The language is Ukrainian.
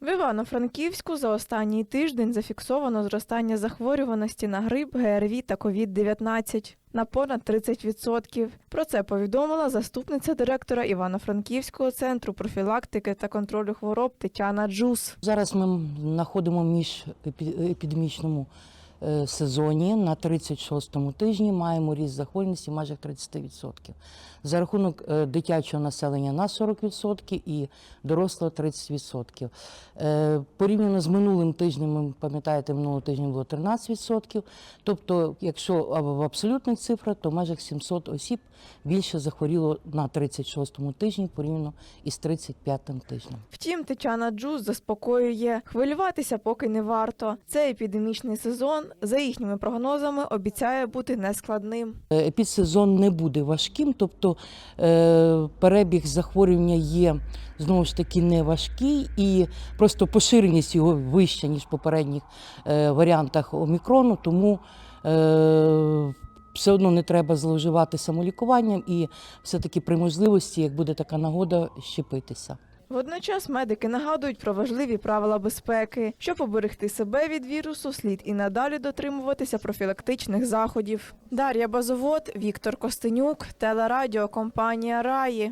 В Івано-Франківську за останній тиждень зафіксовано зростання захворюваності на грип, ГРВІ та COVID-19 на понад 30%. Про це повідомила заступниця директора Івано-Франківського центру профілактики та контролю хвороб Тетяна Джус. Зараз ми знаходимо між епі- епідемічному сезоні на 36-му тижні маємо ріст захворюваності майже 30%. За рахунок е, дитячого населення на 40% і дорослого 30%. Е, Порівняно з минулим тижнем, ви пам'ятаєте, минулого тижня було 13%. Тобто, якщо в абсолютних цифрах, то в межах 700 осіб більше захворіло на 36-му тижні порівняно із 35-м тижнем. Втім, Тетяна Джус заспокоює, хвилюватися поки не варто. Цей епідемічний сезон, за їхніми прогнозами, обіцяє бути нескладним. Е, Епідсезон не буде важким, тобто е, перебіг захворювання є знову ж таки не важкий, і просто поширеність його вища, ніж в попередніх е, варіантах омікрону, тому все одно не треба зловживати самолікуванням і все-таки при можливості, як буде така нагода, щепитися. Водночас медики нагадують про важливі правила безпеки. Щоб оберегти себе від вірусу, слід і надалі дотримуватися профілактичних заходів. Дар'я Базовод, Віктор Костенюк, телерадіокомпанія Раї.